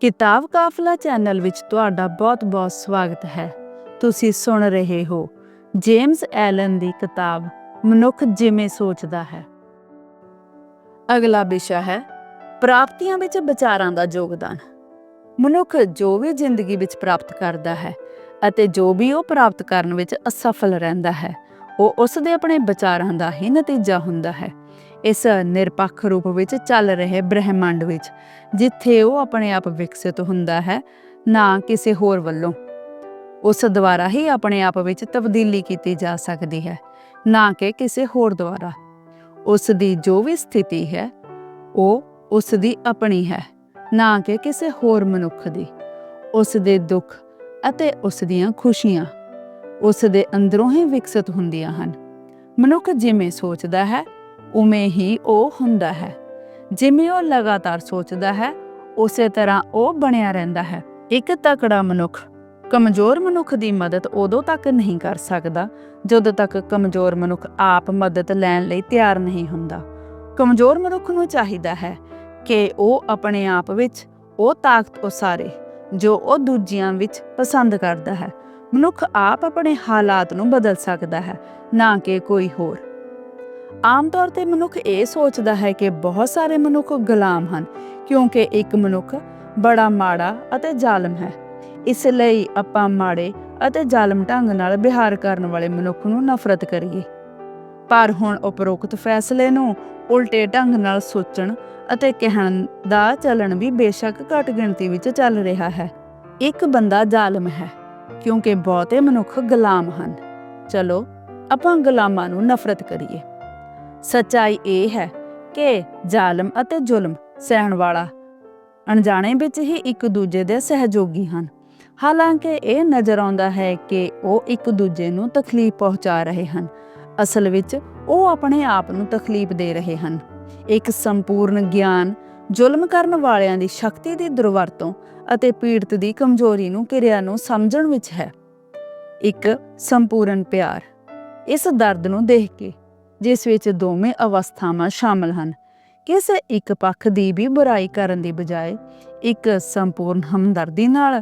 ਕਿਤਾਬ ਕਾਫਲਾ ਚੈਨਲ ਵਿੱਚ ਤੁਹਾਡਾ ਬਹੁਤ-ਬਹੁਤ ਸਵਾਗਤ ਹੈ। ਤੁਸੀਂ ਸੁਣ ਰਹੇ ਹੋ ਜੇਮਸ ਐਲਨ ਦੀ ਕਿਤਾਬ ਮਨੁੱਖ ਜਿਵੇਂ ਸੋਚਦਾ ਹੈ। ਅਗਲਾ ਵਿਸ਼ਾ ਹੈ, ਪ੍ਰਾਪਤੀਆਂ ਵਿੱਚ ਵਿਚਾਰਾਂ ਦਾ ਯੋਗਦਾਨ। ਮਨੁੱਖ ਜੋ ਵੀ ਜ਼ਿੰਦਗੀ ਵਿੱਚ ਪ੍ਰਾਪਤ ਕਰਦਾ ਹੈ ਅਤੇ ਜੋ ਵੀ ਉਹ ਪ੍ਰਾਪਤ ਕਰਨ ਵਿੱਚ ਅਸਫਲ ਰਹਿੰਦਾ ਹੈ, ਉਹ ਉਸ ਦੇ ਆਪਣੇ ਵਿਚਾਰਾਂ ਦਾ ਹੀ ਨਤੀਜਾ ਹੁੰਦਾ ਹੈ। ਇਸ ਨਿਰਪੱਖ ਰੂਪ ਵਿੱਚ ਚੱਲ ਰਹੇ ਬ੍ਰਹਿਮੰਡ ਵਿੱਚ, ਜਿੱਥੇ ਉਹ ਆਪਣੇ ਆਪ ਵਿਕਸਿਤ ਹੁੰਦਾ ਹੈ, ਨਾ ਕਿਸੇ ਹੋਰ ਵੱਲੋਂ। ਉਸ ਦੁਆਰਾ ਹੀ ਆਪਣੇ ਆਪ ਵਿੱਚ ਤਬਦੀਲੀ ਕੀਤੀ ਜਾ ਸਕਦੀ ਹੈ, ਨਾ ਕਿ ਕਿਸੇ ਹੋਰ ਦੁਆਰਾ। ਉਸ ਦੀ ਜੋ ਵੀ ਸਥਿਤੀ ਹੈ, ਉਹ ਉਸ ਦੀ ਆਪਣੀ ਹੈ, ਨਾ ਕਿ ਕਿਸੇ ਹੋਰ ਮਨੁੱਖ ਦੀ। ਉਸ ਦੇ ਦੁੱਖ ਅਤੇ ਉਸ ਦੀਆਂ ਖੁਸ਼ੀਆਂ ਉਸ ਦੇ ਅੰਦਰੋਂ ਹੀ ਵਿਕਸਿਤ ਹੁੰਦੀਆਂ ਹਨ। ਮਨੁੱਖ ਜਿਵੇਂ ਸੋਚਦਾ ਹੈ ਉਵੇਂ ਹੀ ਉਹ ਹੁੰਦਾ ਹੈ। ਜਿਵੇਂ ਉਹ ਲਗਾਤਾਰ ਸੋਚਦਾ ਹੈ, ਉਸੇ ਤਰ੍ਹਾਂ ਉਹ ਬਣਿਆ ਰਹਿੰਦਾ ਹੈ। ਇੱਕ ਤਕੜਾ ਮਨੁੱਖ, ਕਮਜ਼ੋਰ ਮਨੁੱਖ ਦੀ ਮਦਦ ਉਦੋਂ ਤੱਕ ਨਹੀਂ ਕਰ ਸਕਦਾ, ਜਦੋਂ ਤੱਕ ਕਮਜ਼ੋਰ ਮਨੁੱਖ ਆਪ ਮਦਦ ਲੈਣ ਲਈ ਤਿਆਰ ਨਹੀਂ ਹੁੰਦਾ। ਕਮਜ਼ੋਰ ਮਨੁੱਖ ਨੂੰ ਚਾਹੀਦਾ ਹੈ ਕਿ ਉਹ ਆਪਣੇ ਆਪ ਵਿੱਚ ਉਹ ਤਾਕਤ ਉਸਾਰੇ, ਜੋ ਉਹ ਦੂਜਿਆਂ ਵਿੱਚ ਪਸੰਦ ਕਰਦਾ ਹੈ। ਮਨੁੱਖ ਆਪ ਆਪਣੇ ਹਾਲਾਤ ਨੂੰ ਬਦਲ ਸਕਦਾ ਹੈ, ਨਾ ਕਿ ਕੋਈ ਹੋਰ। ਆਮ ਤੌਰ ਤੇ ਮਨੁੱਖ ਇਹ ਸੋਚਦਾ ਹੈ ਕਿ ਬਹੁਤ ਸਾਰੇ ਮਨੁੱਖ ਗੁਲਾਮ ਹਨ, ਕਿਉਂਕਿ ਇੱਕ ਮਨੁੱਖ ਬੜਾ ਮਾੜਾ ਅਤੇ ਜ਼ਾਲਮ ਹੈ। ਇਸ ਲਈ ਆਪਾਂ ਮਾੜੇ ਅਤੇ ਜ਼ਾਲਮ ਢੰਗ ਨਾਲ ਵਿਹਾਰ ਕਰਨ ਵਾਲੇ ਮਨੁੱਖ ਨੂੰ ਨਫ਼ਰਤ ਕਰੀਏ। ਪਰ ਹੁਣ ਉਪਰੋਕਤ ਫੈਸਲੇ ਨੂੰ ਉਲਟੇ ਢੰਗ ਨਾਲ ਸੋਚਣ ਅਤੇ ਕਹਿਣ ਦਾ ਚੱਲਣ ਵੀ ਬੇਸ਼ੱਕ ਘੱਟ ਗਿਣਤੀ ਵਿੱਚ ਚੱਲ ਰਿਹਾ ਹੈ। ਇੱਕ ਬੰਦਾ ਜ਼ਾਲਮ ਹੈ, ਕਿਉਂਕਿ ਬਹੁਤੇ ਮਨੁੱਖ ਗੁਲਾਮ ਹਨ। ਚਲੋ, ਆਪਾਂ ਗੁਲਾਮਾਂ ਨੂੰ ਨਫ਼ਰਤ ਕਰੀਏ। ਸੱਚਾਈ ਇਹ ਹੈ ਕਿ ਜ਼ਾਲਮ ਅਤੇ ਜ਼ੁਲਮ ਸਹਿਣ ਵਾਲਾ ਅਣਜਾਣੇ ਵਿੱਚ ਹੀ ਇੱਕ ਦੂਜੇ ਦੇ ਸਹਿਯੋਗੀ ਹਨ। ਹਾਲਾਂਕਿ ਇਹ ਨਜ਼ਰ ਆਉਂਦਾ ਹੈ ਕਿ ਉਹ ਇੱਕ ਦੂਜੇ ਨੂੰ ਤਕਲੀਫ ਪਹੁੰਚਾ ਰਹੇ ਹਨ। ਅਸਲ ਵਿੱਚ ਉਹ ਆਪਣੇ ਆਪ ਨੂੰ ਤਕਲੀਫ ਦੇ ਰਹੇ ਹਨ। ਇੱਕ ਸੰਪੂਰਨ ਗਿਆਨ ਜ਼ੁਲਮ ਕਰਨ ਵਾਲਿਆਂ ਦੀ ਸ਼ਕਤੀ ਦੀ ਦੁਰਵਰਤੋਂ ਅਤੇ ਪੀੜਤ ਦੀ ਕਮਜ਼ੋਰੀ ਨੂੰ ਕਿਰਿਆ ਨੂੰ ਸਮਝਣ ਵਿੱਚ ਹੈ। ਇੱਕ ਸੰਪੂਰਨ ਪਿਆਰ ਇਸ ਦਰਦ ਨੂੰ ਦੇਖ ਕੇ ਜਿਸ ਵਿੱਚ ਦੋਵੇਂ ਅਵਸਥਾਵਾਂ ਸ਼ਾਮਲ ਹਨ। ਕਿਸੇ ਇੱਕ ਪੱਖ ਦੀ ਵੀ ਬੁਰਾਈ ਕਰਨ ਦੀ ਬਜਾਏ ਇੱਕ ਸੰਪੂਰਨ ਹਮਦਰਦੀ ਨਾਲ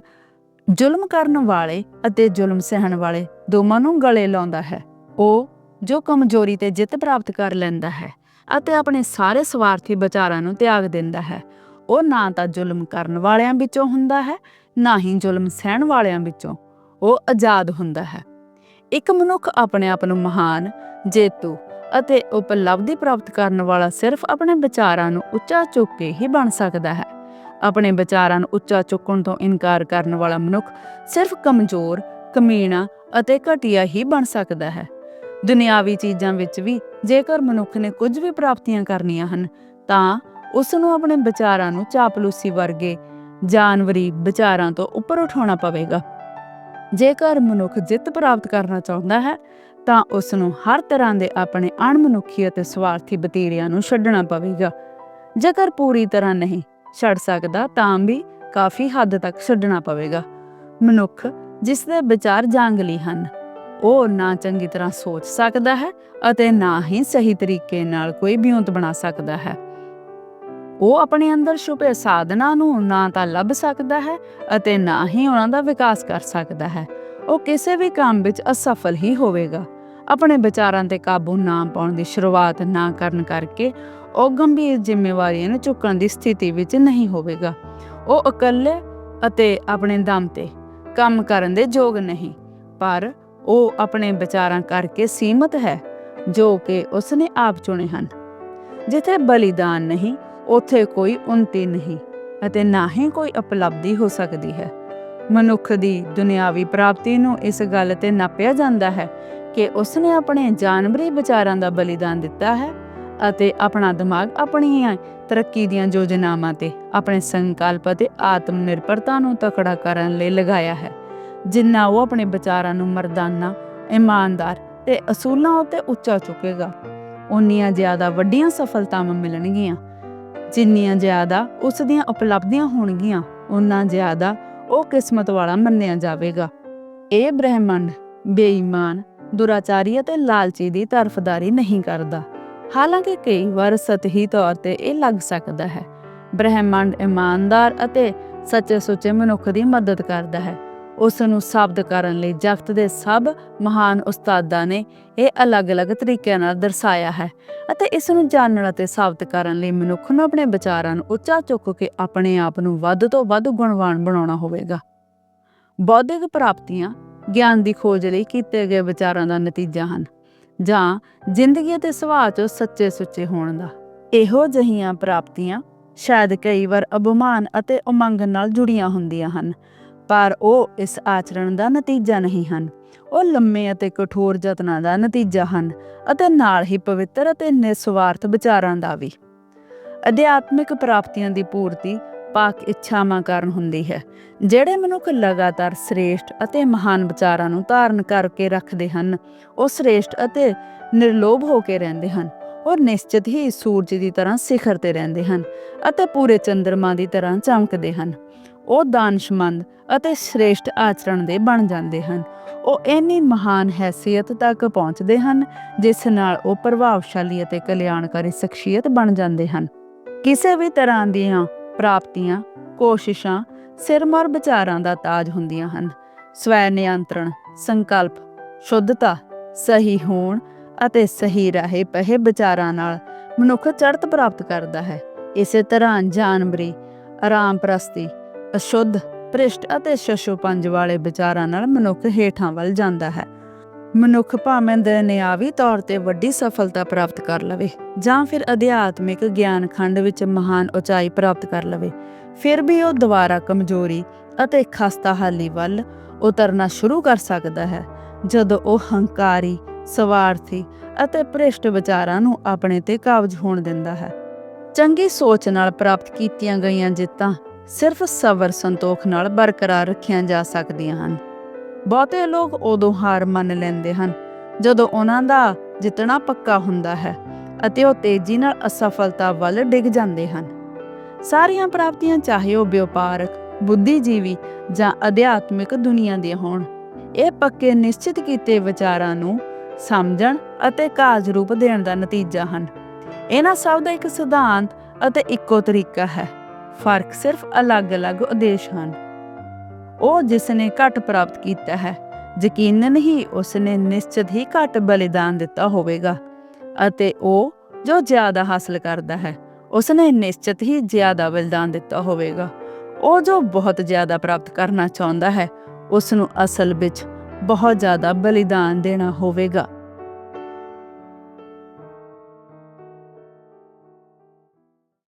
ਜ਼ੁਲਮ ਕਰਨ ਵਾਲੇ ਅਤੇ ਜ਼ੁਲਮ ਸਹਿਣ ਵਾਲੇ ਦੋਵਾਂ ਨੂੰ ਗਲੇ ਲਾਉਂਦਾ ਹੈ। ਉਹ ਜੋ ਕਮਜ਼ੋਰੀ ਤੇ ਜਿੱਤ ਪ੍ਰਾਪਤ ਕਰ ਲੈਂਦਾ ਹੈ ਅਤੇ ਆਪਣੇ ਸਾਰੇ ਸਵਾਰਥੀ ਵਿਚਾਰਾਂ ਨੂੰ ਤਿਆਗ ਦਿੰਦਾ ਹੈ, ਉਹ ਨਾ ਤਾਂ ਜ਼ੁਲਮ ਕਰਨ ਵਾਲਿਆਂ ਵਿੱਚੋਂ ਹੁੰਦਾ ਹੈ, ਨਾ ਹੀ ਜ਼ੁਲਮ ਸਹਿਣ ਵਾਲਿਆਂ ਵਿੱਚੋਂ ਉਹ ਆਜ਼ਾਦ ਹੁੰਦਾ ਹੈ। ਇੱਕ ਮਨੁੱਖ ਆਪਣੇ ਆਪ ਨੂੰ ਮਹਾਨ ਜੇਤੂ ਅਤੇ ਉਪਲਬਧੀ ਪ੍ਰਾਪਤ ਕਰਨ ਵਾਲਾ ਸਿਰਫ ਆਪਣੇ ਵਿਚਾਰਾਂ ਨੂੰ ਉੱਚਾ ਚੁੱਕ ਕੇ ਹੀ ਬਣ ਸਕਦਾ ਹੈ। ਆਪਣੇ ਵਿਚਾਰਾਂ ਨੂੰ ਉੱਚਾ ਚੁੱਕਣ ਤੋਂ ਇਨਕਾਰ ਕਰਨ ਵਾਲਾ ਮਨੁੱਖ ਸਿਰਫ ਕਮਜ਼ੋਰ, ਕਮੀਣਾ ਅਤੇ ਘਟੀਆ ਹੀ ਬਣ ਸਕਦਾ ਹੈ। ਦੁਨਿਆਵੀ ਚੀਜ਼ਾਂ ਵਿੱਚ ਵੀ ਜੇਕਰ ਮਨੁੱਖ ਨੇ ਕੁਝ ਵੀ ਪ੍ਰਾਪਤੀਆਂ ਕਰਨੀਆਂ ਹਨ, ਤਾਂ ਉਸ ਨੂੰ ਆਪਣੇ ਵਿਚਾਰਾਂ ਨੂੰ ਚਾਪਲੂਸੀ ਵਰਗੇ ਜਾਨਵਰੀ ਵਿਚਾਰਾਂ ਤੋਂ ਉੱਪਰ ਉਠਾਉਣਾ ਪਵੇਗਾ। ਜੇਕਰ ਮਨੁੱਖ ਜਿੱਤ ਪ੍ਰਾਪਤ ਕਰਨਾ ਚਾਹੁੰਦਾ ਹੈ ਤਾਂ ਉਸ ਨੂੰ ਹਰ ਤਰ੍ਹਾਂ ਦੇ ਆਪਣੇ ਅਣਮਨੁੱਖੀ ਅਤੇ ਸਵਾਰਥੀ ਬਤੀਰਿਆਂ ਨੂੰ ਛੱਡਣਾ ਪਵੇਗਾ। ਜੇਕਰ ਪੂਰੀ ਤਰ੍ਹਾਂ ਨਹੀਂ ਛੱਡ ਸਕਦਾ, ਤਾਂ ਵੀ ਕਾਫੀ ਹੱਦ ਤੱਕ ਛੱਡਣਾ ਪਵੇਗਾ। ਮਨੁੱਖ ਜਿਸ ਦੇ ਵਿਚਾਰ ਜਾਂਗਲੀ ਹਨ, ਉਹ ਨਾ ਚੰਗੀ ਤਰ੍ਹਾਂ ਸੋਚ ਸਕਦਾ ਹੈ ਅਤੇ ਨਾ ਹੀ ਸਹੀ ਤਰੀਕੇ ਨਾਲ ਕੋਈ ਬਿਉਂਤ ਬਣਾ ਸਕਦਾ ਹੈ। ਉਹ ਆਪਣੇ ਅੰਦਰ ਛੁਪੇ ਸਾਧਨਾ ਨੂੰ ਨਾ ਤਾਂ ਲੱਭ ਸਕਦਾ ਹੈ ਅਤੇ ਨਾ ਹੀ ਉਹਨਾਂ ਦਾ ਵਿਕਾਸ ਕਰ ਸਕਦਾ ਹੈ। ਉਹ ਕਿਸੇ ਵੀ ਕੰਮ ਵਿੱਚ ਅਸਫਲ ਹੀ ਹੋਵੇਗਾ। ਆਪਣੇ ਵਿਚਾਰਾਂ ਤੇ ਕਾਬੂ ਨਾ ਪਾਉਣ ਦੀ ਸ਼ੁਰੂਆਤ ਨਾ ਕਰਨ ਕਰਕੇ ਉਹ ਗੰਭੀਰ ਜ਼ਿੰਮੇਵਾਰੀਆਂ ਨੂੰ ਚੁੱਕਣ ਦੀ ਸਥਿਤੀ ਵਿੱਚ ਨਹੀਂ ਹੋਵੇਗਾ। ਉਹ ਇਕੱਲੇ ਅਤੇ ਆਪਣੇ ਦਮ ਤੇ ਕੰਮ ਕਰਨ ਦੇ ਯੋਗ ਨਹੀਂ, ਪਰ ਉਹ ਆਪਣੇ ਵਿਚਾਰਾਂ ਕਰਕੇ ਸੀਮਤ ਹੈ, ਜੋ ਕਿ ਉਸਨੇ ਆਪ ਚੁਣੇ ਹਨ। ਜਿੱਥੇ ਬਲੀਦਾਨ ਨਹੀਂ, ਉੱਥੇ ਕੋਈ ਉਨਤੀ ਨਹੀਂ ਅਤੇ ਨਾ ਹੀ ਕੋਈ ਉਪਲਬਧੀ ਹੋ ਸਕਦੀ ਹੈ। ਮਨੁੱਖ ਦੀ ਦੁਨਿਆਵੀ ਪ੍ਰਾਪਤੀ ਨੂੰ ਇਸ ਗੱਲ ਤੇ ਨਾਪਿਆ ਜਾਂਦਾ ਹੈ ਕਿ ਉਸਨੇ ਆਪਣੇ ਜਾਨਵਰੀ ਵਿਚਾਰਾਂ ਦਾ ਬਲੀਦਾਨ ਦਿੱਤਾ ਹੈ ਅਤੇ ਆਪਣਾ ਦਿਮਾਗ ਆਪਣੀਆਂ ਤਰੱਕੀ ਦੀਆਂ ਯੋਜਨਾਵਾਂ ਤੇ ਆਪਣੇ ਸੰਕਲਪ ਅਤੇ ਆਤਮ ਨਿਰਭਰਤਾ ਨੂੰ ਤਕੜਾ ਕਰਨ ਲਈ ਲਗਾਇਆ ਹੈ, ਜਿੰਨਾ ਉਹ ਆਪਣੇ ਵਿਚਾਰਾਂ ਨੂੰ ਮਰਦਾਨਾ, ਇਮਾਨਦਾਰ ਤੇ ਅਸੂਲਾਂ ਉੱਤੇ ਉੱਚਾ ਚੁੱਕੇਗਾ। ਉਨੀਆਂ ਜ਼ਿਆਦਾ ਵੱਡੀਆਂ ਸਫਲਤਾਵਾਂ ਮਿਲਣਗੀਆਂ। ਜਿੰਨੀਆਂ ਜ਼ਿਆਦਾ ਉਸ ਦੀਆਂ ਉਪਲਬਧੀਆਂ ਹੋਣਗੀਆਂ, ਉਨਾ ਜ਼ਿਆਦਾ ਉਹ ਕਿਸਮਤ ਵਾਲਾ ਮੰਨਿਆ ਜਾਵੇਗਾ। ਇਹ ਬ੍ਰਹਿਮੰਡ ਬੇਈਮਾਨ ਦੁਰਾਚਾਰੀ ਅਤੇ ਲਾਲਚੀ ਦੀ ਤਰਫਦਾਰੀ ਨਹੀਂ ਕਰਦਾ। ਹਾਲਾਂਕਿ ਕਈ ਵਾਰ ਸਤਹੀ ਤੌਰ ਤੇ ਇਹ ਲੱਗ ਸਕਦਾ ਹੈ। ਬ੍ਰਹਿਮੰਡ ਇਮਾਨਦਾਰ ਅਤੇ ਸੱਚੇ ਸੁੱਚੇ ਮਨੁੱਖ ਦੀ ਮਦਦ ਕਰਦਾ ਹੈ। ਉਸ ਨੂੰ ਸਾਬਤ ਕਰਨ ਲਈ ਜਗਤ ਦੇ ਸਭ ਮਹਾਨ ਉਸਤਾਦਾਂ ਨੇ ਇਹ ਅਲੱਗ-ਅਲੱਗ ਤਰੀਕਿਆਂ ਨਾਲ ਦਰਸਾਇਆ ਹੈ ਅਤੇ ਇਸ ਨੂੰ ਜਾਣਨ ਅਤੇ ਸਾਬਤ ਕਰਨ ਲਈ ਮਨੁੱਖ ਨੂੰ ਆਪਣੇ ਵਿਚਾਰਾਂ ਨੂੰ ਉੱਚਾ ਚੁੱਕ ਕੇ ਆਪਣੇ ਆਪ ਨੂੰ ਵੱਧ ਤੋਂ ਵੱਧ ਗੁਣਵਾਨ ਬਣਾਉਣਾ ਹੋਵੇਗਾ। ਬੌਧਿਕ ਪ੍ਰਾਪਤੀਆਂ ਗਿਆਨ ਦੀ ਖੋਜ ਲਈ ਕੀਤੇ ਗਏ ਵਿਚਾਰਾਂ ਦਾ ਨਤੀਜਾ ਹਨ, ਜਾਂ ਜ਼ਿੰਦਗੀ ਅਤੇ ਸੁਭਾਅ 'ਚ ਸੱਚੇ ਸੁੱਚੇ ਹੋਣ ਦਾ। ਇਹੋ ਜਹੀਆਂ ਪ੍ਰਾਪਤੀਆਂ ਸ਼ਾਇਦ ਕਈ ਵਾਰ ਅਭਿਮਾਨ ਅਤੇ ਉਮੰਗ ਨਾਲ ਜੁੜੀਆਂ ਹੁੰਦੀਆਂ ਹਨ, ਪਰ ਉਹ ਇਸ ਆਚਰਣ ਦਾ ਨਤੀਜਾ ਨਹੀਂ ਹਨ। ਉਹ ਲੰਮੇ ਅਤੇ ਕਠੋਰ ਯਤਨਾਂ ਦਾ ਨਤੀਜਾ ਹਨ ਅਤੇ ਨਾਲ ਹੀ ਪਵਿੱਤਰ ਅਤੇ ਨਿਸਵਾਰਥ ਵਿਚਾਰਾਂ ਦਾ ਵੀ। ਅਧਿਆਤਮਿਕ ਪ੍ਰਾਪਤੀਆਂ ਦੀ ਪੂਰਤੀ ਪਾਕ ਇੱਛਾਵਾਂ ਕਾਰਨ ਹੁੰਦੀ ਹੈ, ਜਿਹੜੇ ਮਨੁੱਖ ਲਗਾਤਾਰ ਸ੍ਰੇਸ਼ਟ ਅਤੇ ਮਹਾਨ ਵਿਚਾਰਾਂ ਨੂੰ ਧਾਰਨ ਕਰਕੇ ਰੱਖਦੇ ਹਨ, ਉਹ ਸ੍ਰੇਸ਼ਟ ਅਤੇ ਨਿਰਲੋਭ ਹੋ ਕੇ ਰਹਿੰਦੇ ਹਨ, ਉਹ ਨਿਸ਼ਚਿਤ ਹੀ ਸੂਰਜ ਦੀ ਤਰ੍ਹਾਂ ਸਿਖਰ ਤੇ ਰਹਿੰਦੇ ਹਨ ਅਤੇ ਪੂਰੇ ਚੰ드ਰਮਾ ਦੀ ਤਰ੍ਹਾਂ ਚਮਕਦੇ ਹਨ। ਉਹ ਦਾਨਸ਼ਮੰਦ ਅਤੇ ਸ੍ਰੇਸ਼ਟ ਆਚਰਣ ਦੇ ਬਣ ਜਾਂਦੇ ਹਨ। ਉਹ ਇੰਨੀ ਮਹਾਨ ਹੈਸੀਅਤ ਤੱਕ ਪਹੁੰਚਦੇ ਹਨ, ਜਿਸ ਨਾਲ ਉਹ ਪ੍ਰਭਾਵਸ਼ਾਲੀ ਅਤੇ ਕਲਿਆਣਕਾਰੀ ਸ਼ਖਸੀਅਤ ਬਣ ਜਾਂਦੇ ਹਨ। ਕਿਸੇ ਵੀ ਤਰ੍ਹਾਂ ਦੀਆਂ ਪ੍ਰਾਪਤੀਆਂ, ਕੋਸ਼ਿਸ਼ਾਂ, ਸਿਰਮਰ ਵਿਚਾਰਾਂ ਦਾ ਤਾਜ ਹੁੰਦੀਆਂ ਹਨ। ਸਵੈ ਨਿਯੰਤਰਣ, ਸੰਕਲਪ, ਸ਼ੁੱਧਤਾ, ਸਹੀ ਹੋਣ ਅਤੇ ਸਹੀ ਰਾਹੇ ਪਹੇ ਵਿਚਾਰਾਂ ਨਾਲ ਮਨੁੱਖ ਚੜਤ ਪ੍ਰਾਪਤ ਕਰਦਾ ਹੈ। ਇਸੇ ਤਰ੍ਹਾਂ ਜਾਨਵਰੀ, ਆਰਾਮ ਪ੍ਰਸਤੀ, ਅਸ਼ੁੱਧ, ਭ੍ਰਿਸ਼ਟ ਅਤੇ ਸ਼ਸ਼ੋਪੰਜ ਵਾਲੇ ਵਿਚਾਰਾਂ ਨਾਲ ਮਨੁੱਖ ਹੇਠਾਂ ਵੱਲ ਜਾਂਦਾ ਹੈ। ਮਨੁੱਖ ਭਾਵੇਂ ਦੁਨਿਆਵੀ ਤੌਰ ਤੇ ਵੱਡੀ ਸਫਲਤਾ ਪ੍ਰਾਪਤ ਕਰ ਲਵੇ, ਜਾਂ ਫਿਰ ਅਧਿਆਤਮਿਕ ਗਿਆਨ ਖੰਡ ਵਿੱਚ ਮਹਾਨ ਉਚਾਈ ਪ੍ਰਾਪਤ ਕਰ ਲਵੇ, ਫਿਰ ਵੀ ਉਹ ਦੁਬਾਰਾ ਕਮਜ਼ੋਰੀ ਅਤੇ ਖਸਤਾਹਾਲੀ ਵੱਲ ਉਤਰਨਾ ਸ਼ੁਰੂ ਕਰ ਸਕਦਾ ਹੈ, ਜਦੋਂ ਉਹ ਹੰਕਾਰੀ, ਸਵਾਰਥੀ ਅਤੇ ਭ੍ਰਿਸ਼ਟ ਵਿਚਾਰਾਂ ਨੂੰ ਆਪਣੇ ਤੇ ਕਾਬਜ ਹੋਣ ਦਿੰਦਾ ਹੈ। ਚੰਗੀ ਸੋਚ ਨਾਲ ਪ੍ਰਾਪਤ ਕੀਤੀਆਂ ਗਈਆਂ ਜਿੱਤਾਂ ਸਿਰਫ ਸਬਰ ਸੰਤੋਖ ਨਾਲ ਬਰਕਰਾਰ ਰੱਖੀਆਂ ਜਾ ਸਕਦੀਆਂ ਹਨ। ਬਹੁਤੇ ਲੋਕ ਉਦੋਂ ਹਾਰ ਮੰਨ ਲੈਂਦੇ ਹਨ, ਜਦੋਂ ਉਹਨਾਂ ਦਾ ਜਿੱਤਣਾ ਪੱਕਾ ਹੁੰਦਾ ਹੈ ਅਤੇ ਉਹ ਤੇਜ਼ੀ ਨਾਲ ਅਸਫਲਤਾ ਵੱਲ ਡਿੱਗ ਜਾਂਦੇ ਹਨ। ਸਾਰੀਆਂ ਪ੍ਰਾਪਤੀਆਂ ਚਾਹੇ ਉਹ ਵਪਾਰਕ ਬੁੱਧੀਜੀਵੀ ਜਾਂ ਅਧਿਆਤਮਿਕ ਦੁਨੀਆ ਦੀਆਂ ਹੋਣ, ਇਹ ਪੱਕੇ ਨਿਸ਼ਚਿਤ ਕੀਤੇ ਵਿਚਾਰਾਂ ਨੂੰ ਸਮਝਣ ਅਤੇ ਕਾਜ ਰੂਪ ਦੇਣ ਦਾ ਨਤੀਜਾ ਹਨ। ਇਹਨਾਂ ਸਭ ਦਾ ਇੱਕ ਸਿਧਾਂਤ ਅਤੇ ਇੱਕੋ ਤਰੀਕਾ ਹੈ। ਫ਼ਰਕ ਸਿਰਫ ਅਲੱਗ-ਅਲੱਗ ਉਦੇਸ਼ ਹਨ। ਉਹ ਜਿਸ ਨੇ ਘੱਟ ਪ੍ਰਾਪਤ ਕੀਤਾ ਹੈ ਯਕੀਨਨ ਹੀ ਉਸ ਨੇ ਨਿਸ਼ਚਿਤ ਹੀ ਘੱਟ ਬਲੀਦਾਨ ਦਿੱਤਾ ਹੋਵੇਗਾ। ਅਤੇ ਉਹ ਜੋ ਜ਼ਿਆਦਾ ਹਾਸਲ ਕਰਦਾ ਹੈ ਉਸ ਨੇ ਨਿਸ਼ਚਿਤ ਹੀ ਜ਼ਿਆਦਾ ਬਲੀਦਾਨ ਦਿੱਤਾ ਹੋਵੇਗਾ। ਉਹ ਜੋ ਬਹੁਤ ਜ਼ਿਆਦਾ ਪ੍ਰਾਪਤ ਕਰਨਾ ਚਾਹੁੰਦਾ ਹੈ ਉਸ ਨੂੰ ਅਸਲ ਵਿੱਚ ਬਹੁਤ ਜ਼ਿਆਦਾ ਬਲੀਦਾਨ ਦੇਣਾ ਹੋਵੇਗਾ।